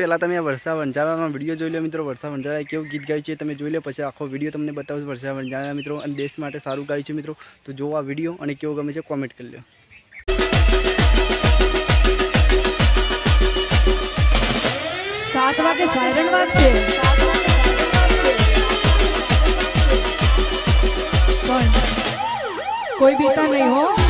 પહેલાં તમે આ વર્ષા વંજારાનો વીડિયો જોઈ લો મિત્રો. વર્ષા વંજારાએ કેવું ગીત ગાયું છે તમે જોઈ લો. પછી આખો વીડિયો તમને બતાવું વર્ષા વંજારા મિત્રો. અને દેશ માટે સારું ગાયું છે મિત્રો. તો જો આ વીડિયો અને કેવો ગમે છે કોમેન્ટ કરી લો. કોઈ બીતા નહીં હો.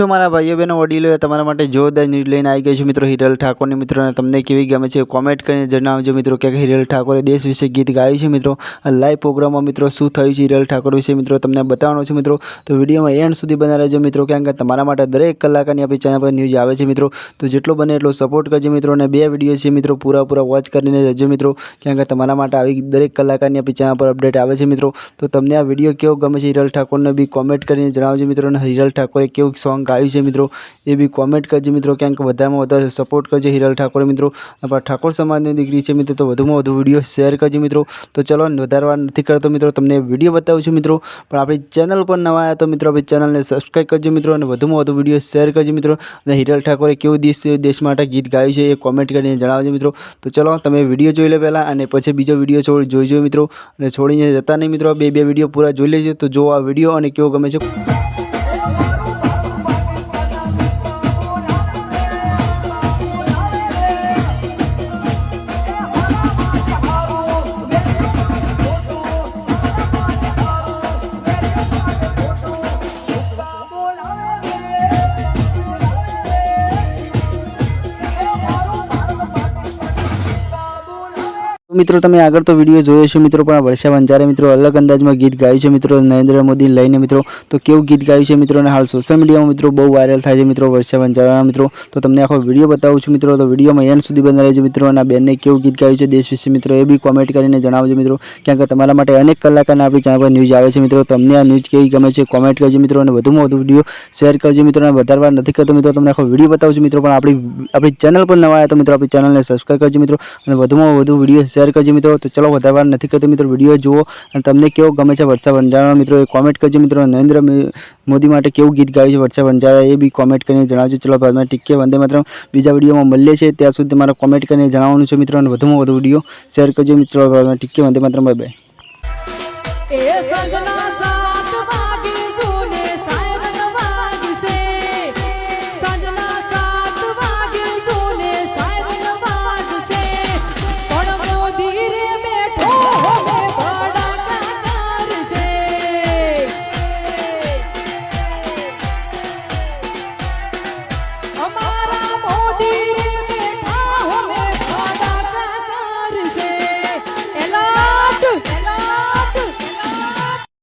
છો મારા ભાઈઓ બહેનો વડીલો તમારા માટે જોરદાર ન્યૂઝ લઈને આવી ગઈ છું મિત્રો. હિરલ ઠાકોરની મિત્રો તમને કેવી ગમે છે કોમેન્ટ કરીને જણાવજો મિત્રો કે હિરલ ઠાકોરે દેશ વિશે ગીત ગાયું છે મિત્રો. લાઈવ પ્રોગ્રામમાં મિત્રો શું થયું છે હિરલ ઠાકોર વિશે મિત્રો તમને બતાવવાનો છે મિત્રો. તો વિડીયોમાં એન્ડ સુધી બના રહેજો મિત્રો, કારણ કે તમારા માટે દરેક કલાકારની આપણી ચેનલ પર ન્યૂઝ આવે છે મિત્રો. તો જેટલો બને એટલો સપોર્ટ કરજો મિત્રો, અને બે વીડિયો છે મિત્રો પૂરા પૂરા વોચ કરીને જજો મિત્રો, કારણ કે તમારા માટે આવી દરેક કલાકારની આપણી ચેનલ પર અપડેટ આવે છે મિત્રો. તો તમને આ વીડિયો કેવો ગમે છે હિરલ ઠાકોરને બી કોમેન્ટ કરીને જણાવજો મિત્રો, અને હિરલ ઠાકોરે કેવું સોંગ ગાયું છે મિત્રો. એ બી કોમેન્ટ કરજો મિત્રો ક્યાંક વધારેમાં વધારે સપોર્ટ કરજો હિરલ ઠાકોર મિત્રો. આપણા ઠાકોર સમાજની દીકરી છે મિત્રો, તો વધુમાં વધુ વીડિયો શેર કરજો મિત્રો. તો ચલો વધારે વાર નથી કરતો મિત્રો, તમને વીડિયો બતાવું છું મિત્રો. પણ આપણી ચેનલ પર નવા આવ્યા તો મિત્રો, આપણી ચેનલને સબસ્ક્રાઈબ કરજો મિત્રો અને વધુમાં વધુ વીડિયો શેર કરજો મિત્રો. અને હિરલ ઠાકોરે કેવું દેશ દેશ માટે ગીત ગાયું છે એ કોમેન્ટ કરીને જણાવજો મિત્રો. તો ચલો, તમે વીડિયો જોઈ લો પહેલાં અને પછી બીજો વીડિયો છોડ જોઈજો મિત્રો. અને છોડીને જતા નહીં મિત્રો, બે બે વીડિયો પૂરા જોઈ લેજો. તો જો આ વીડિયો અને કેવો ગમે છે. મિત્રો, તમે આગળ તો વીડિયો જોયો છે મિત્રો, પણ વર્ષા વંજારે મિત્રો અલગ અંદાજમાં ગીત ગાયું છે મિત્રો, નરેન્દ્ર મોદી લઈને મિત્રો, તો કેવું ગીત ગાયું છે મિત્રો, અને હાલ સોશિયલ મીડિયામાં મિત્રો બહુ વાયરલ થાય છે મિત્રો વર્ષા વંજારાના મિત્રો, તો તમને આખો વીડિયો બતાવું છું મિત્રો, તો વિડીયોમાં એન્ડ સુધી બંધ રહેજો મિત્રો, અને બેનને કેવું ગીત ગાયું છે દેશ વિશે મિત્રો, એ બી કોમેન્ટ કરીને જણાવજો મિત્રો, કારણ કે તમારા માટે અનેક કલાકારના આપણી ચેનલ પર ન્યૂઝ આવે છે મિત્રો તમને આ ન્યૂઝ કેવી ગમે છે કોમેન્ટ કરજો મિત્રો, અને વધુમાં વધુ વીડિયો શેર કરજો મિત્રો, અને વધારવા નથી કરતો મિત્રો તમને આખો વીડિયો બતાવું છું મિત્રો, પણ આપણી આપણી ચેનલ પર નવા આવ્યા તો મિત્રો, આપણી ચેનલને સબસ્ક્રાઈબ કરજો મિત્રો, અને વધુમાં વધુ વીડિયો શેર કરજો મિત્રો. તો ચલો, વધારે વાર નથી કરતો મિત્રો વીડિયો જુઓ. અને તમને કેવો ગમે છે વર્ષા વંજારા મિત્રો, એ કોમેન્ટ કરજો મિત્રો. નરેન્દ્ર મોદી માટે કેવું ગીત ગાયું છે વર્ષા વંજારા એ બી કોમેન્ટ કરીને જણાવજો. ચલો બાદમાં ટીકે વંદે માત્ર બીજા વિડીયોમાં મળીએ છીએ. ત્યાં સુધી તમારે કોમેન્ટ કરીને જણાવવાનું છે મિત્રો. અને વધુમાં વધુ વીડિયો શેર કરજો મિત્રો. ટીકે વંદે માત્ર બાય બાય